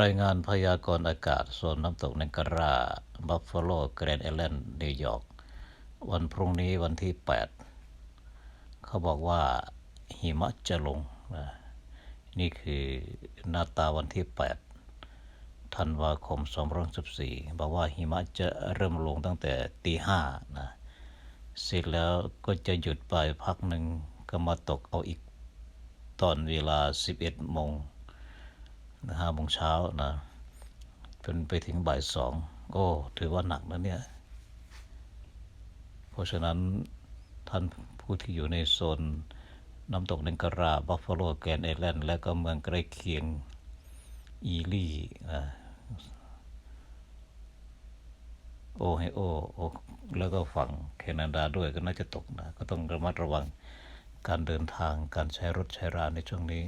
รายงานพยากรณ์อากาศโซนน้ำตกในกราบัฟฟาโลแกรนด์ไอแลนนิวยอร์กวันพรุ่งนี้วันที่ 8 เขาบอกว่าหิมะจะลงนะนี่คือหน้าตาวันที่ 8 ธันวาคม 2014บอกว่าหิมะจะเริ่มลงตั้งแต่ตีห้านะเสร็จแล้วก็จะหยุดไปพักหนึ่งก็มาตกเอาอีกตอนเวลา 11โมง ห้าโมงเช้านะเป็นไปถึงบ่ายสองโอ้ถือว่าหนักนะเนี่ย เพราะฉะนั้นท่านผู้ที่อยู่ในโซนน้ำตกเนงการาบัฟฟาโลแกนไอแลนและก็เมืองใกล้เคียงอีลี่โอไฮโอโอแล้วก็ฝั่งแคนาดาด้วยก็น่าจะตกนะ ก็ต้องระมัดระวังการเดินทางการใช้รถใช้ราในช่วงนี้